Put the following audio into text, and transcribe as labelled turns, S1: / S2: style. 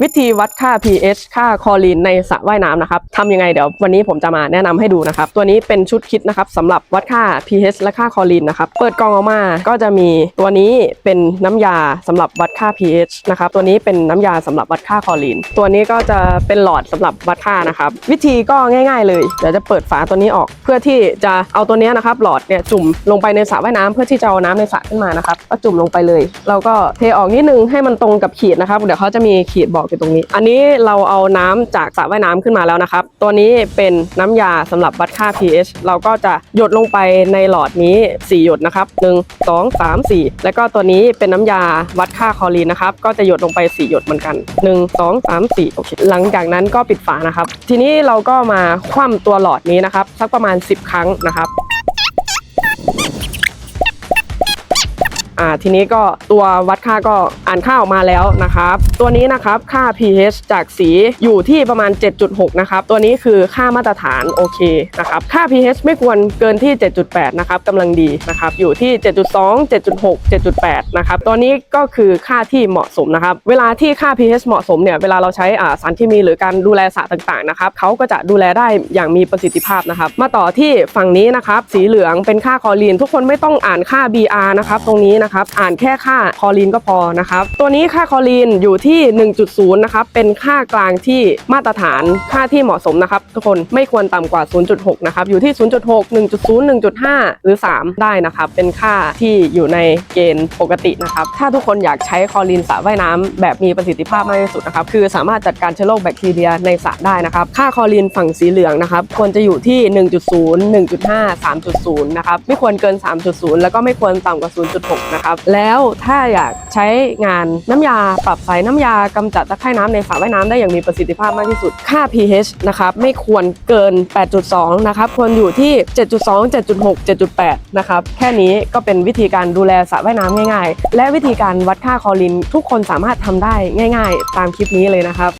S1: วิธีวัดค่า pH ค่าคลอรีนในสระว่ายน้ำนะครับทำยังไงเดี๋ยววันนี้ผมจะมาแนะนำให้ดูนะครับ ตัวนี้เป็นชุดคิดนะครับสำหรับวัดค่า pH และค่าคลอรีนนะครับ เปิดกล่องออกมาก็จะมีตัวนี้เป็นน้ำยาสำหรับวัดค่า pH นะครับ ตัวนี้เป็นน้ำยาสำหรับวัดค่าคลอรีน ตัวนี้ก็จะเป็นหลอดสำหรับวัดค่านะครับ วิธีก็ง่าย ๆ เลยเดี๋ยวจะเปิดฝาตัวนี้ออก เพื่อที่จะเอาตัวนี้นะครับหลอดเนี่ยจุ่มลงไปในสระว่ายน้ำเพื่อที่จะเอาน้ำในสระขึ้นมานะครับก็จุ่มลงไปเลย เราก็เทออกนิดนึงให้มันตรงกับขีดนะครับ เดี๋ยวเขาจะมีขีดบอกอยู่ตรงนี้ อันนี้เราเอาน้ำจากสระว่ายน้ำขึ้นมาแล้วนะครับ ตัวนี้เป็นน้ำยาสำหรับวัดค่า pH เราก็จะหยดลงไปในหลอดนี้ 4 หยดนะครับ 1 2 3 4 แล้วก็ตัวนี้เป็นน้ำยาวัดค่าคลอรีนนะครับ ก็จะหยดลงไป 4 หยดเหมือนกัน 1 2 3 4โอเคหลังจากนั้นก็ปิดฝานะครับ ทีนี้เราก็มาคว่ำตัวหลอดนี้นะครับ สักประมาณ 10 ครั้งนะครับ อ่าทีนี้ก็ตัววัดค่าก็อ่านค่าออกมาแล้วนะครับ ตัวนี้นะครับค่า pH จากสีอยู่ที่ประมาณ 7.6 นะครับ ตัวนี้คือค่ามาตรฐานโอเคนะครับค่า pH ไม่ควรเกินที่ 7.8 นะครับกำลังดีนะครับอยู่ที่ 7.2 7.6 7.8 นะครับตัวนี้ก็คือค่าที่เหมาะสมนะครับ เวลาที่ค่า pH เหมาะสมเนี่ยเวลาเราใช้สารเคมีหรือการดูแลสารต่างๆนะครับเขาก็จะดูแลได้อย่างมีประสิทธิภาพนะครับ มาต่อที่ฝั่งนี้นะครับสีเหลืองเป็นค่าคอรีน ทุกคนไม่ต้องอ่านค่า BR นะครับตรงนี้นะครับอ่านแค่ค่าคอรีนก็พอนะครับ ตัวนี้ค่าคอรีนอยู่ที่ 1.0 นะครับ เป็นค่ากลางที่มาตรฐานค่าที่เหมาะสมนะครับ ทุกคนไม่ควรต่ำกว่า 0.6 นะครับ อยู่ที่ 0.6 1.0 1.5 หรือ 3 ได้นะครับ เป็นค่าที่อยู่ในเกณฑ์ปกตินะครับ ถ้าทุกคนอยากใช้คอรีนสระว่ายน้ำแบบมีประสิทธิภาพมากที่สุดนะครับ คือสามารถจัดการเชื้อโรคแบคทีเรียในสระได้นะครับ ค่าคอรีนฝั่งสีเหลืองนะครับ ควรจะอยู่ที่ 1.0 1.5 3.0 นะครับ ไม่ควรเกิน 3.0 แล้วก็ไม่ควรต่ำกว่า 0.6นะครับ แล้วถ้าอยากใช้งานน้ำยาปรับใสน้ำยากำจัดตะไคร่น้ำในสระว่ายน้ำได้อย่างมีประสิทธิภาพมากที่สุด ค่า pH นะครับไม่ควรเกิน 8.2 นะครับ ควรอยู่ที่ 7.2 7.6 7.8 นะครับ แค่นี้ก็เป็นวิธีการดูแลสระว่ายน้ำง่ายๆ และวิธีการวัดค่าคอรีนทุกคนสามารถทำได้ง่าย ๆ ตามคลิปนี้เลยนะครับ